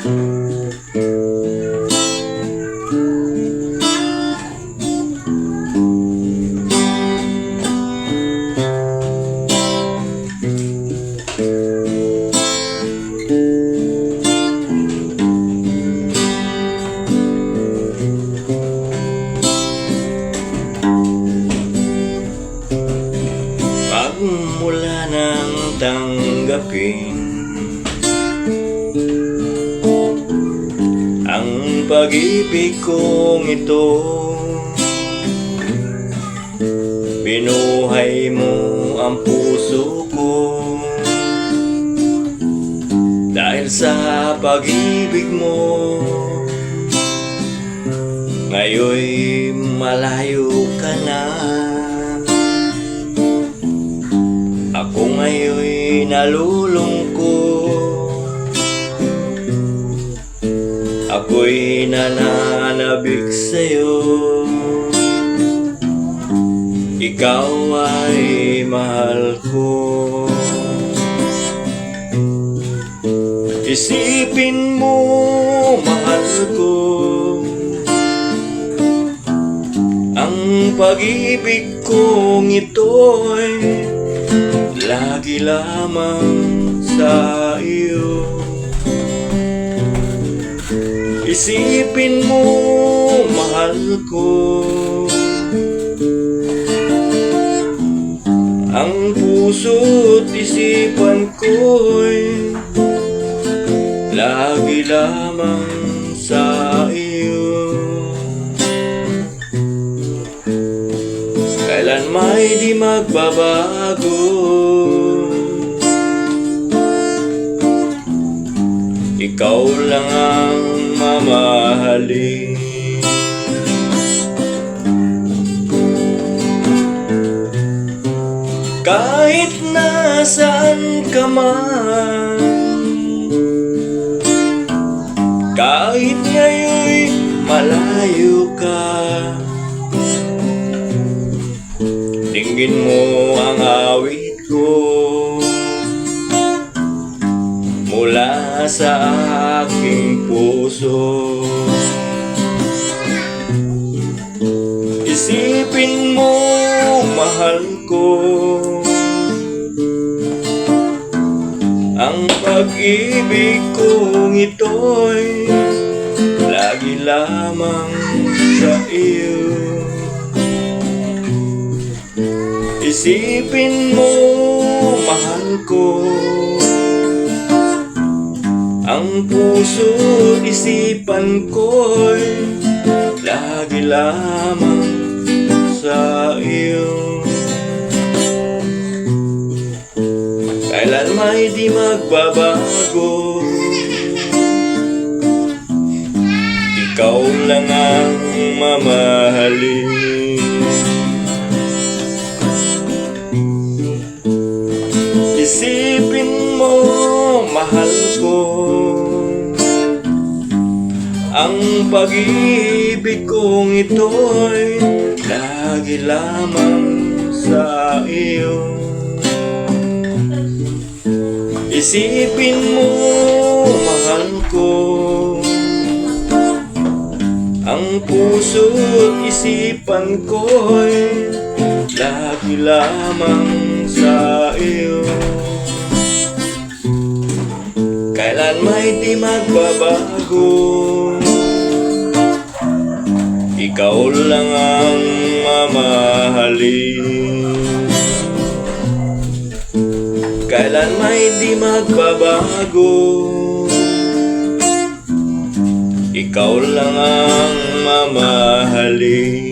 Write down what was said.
Pagmula ng tanggapin pag-ibig kong ito. Binuhay mo ang puso ko. Dahil sa pag-ibig mo Ngayon'y malayo ka na. Ako ngayon'y nalulungkot Ako'y nananabik sa'yo. Ikaw ay mahal ko. Isipin mo, mahal ko. Ang pag-ibig kong ito'y Lagi lamang sa iyo Isipin mo, mahal ko. Ang puso't isipan ko'y Lagi lamang sa iyo. Kailan may di magbabago? Ikaw lang ang mamahalin Kahit nasaan ka man Kahit ngayon'y malayo ka Dinggin mo ang awit ko Mula sa aking puso Isipin mo, mahal ko. Ang pag-ibig kong ito'y Lagi lamang sa iyo. Isipin mo, mahal ko Ang puso isipan ko'y Lagi lamang sa iyo. Kailan may di magbabago? Ikaw lang ang mamahalin. Isipin mo, mahal Ang pag-ibig kong ito'y Lagi lamang sa iyo. Isipin mo, mahal ko Ang puso't isipan ko'y Lagi lamang sa iyo. Kailan may di magbabago Ikaw lang ang mamahalin. Kailan may di magbabago? Ikaw lang ang mamahalin